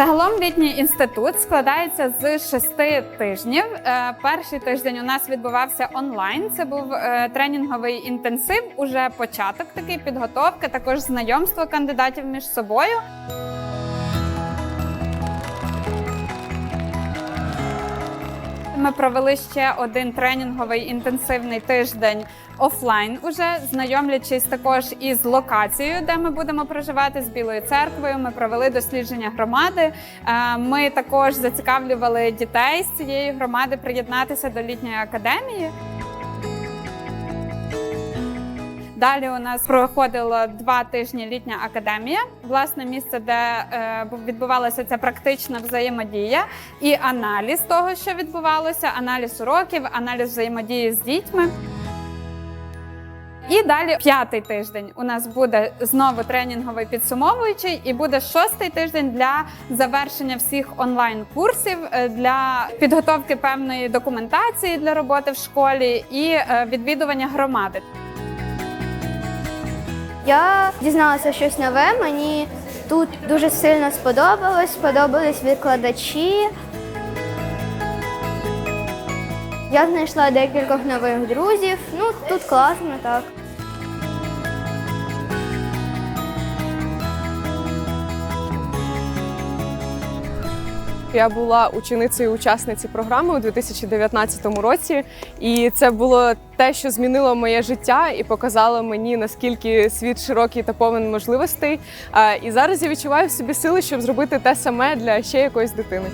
Загалом літній інститут складається з шести тижнів. Е, Перший тиждень у нас відбувався онлайн. Це був е, тренінговий інтенсив, уже початок такий підготовки, також знайомство кандидатів між собою. Ми провели ще один тренінговий інтенсивний тиждень офлайн, уже знайомлячись також із локацією, де ми будемо проживати з Білою церквою. Ми провели дослідження громади. Е, Ми також зацікавлювали дітей з цієї громади приєднатися до літньої академії. Далі у нас проходило два тижні літня академія, власне місце, де е, відбувалася ця практична взаємодія і аналіз того, що відбувалося, аналіз уроків, аналіз взаємодії з дітьми. І далі п'ятий тиждень у нас буде знову тренінговий підсумовуючий, і буде шостий тиждень для завершення всіх онлайн-курсів, е, для підготовки певної документації для роботи в школі і е, відвідування громади. Я дізналася щось нове. Мені тут дуже сильно сподобалось, сподобались викладачі. Я знайшла декількох нових друзів. Ну, тут класно, так. Я була ученицею учасниці програми у 2019 році, і це було те, що змінило моє життя і показало мені наскільки світ широкий та повен можливостей. Е, І зараз я відчуваю в собі сили, щоб зробити те саме для ще якоїсь дитини.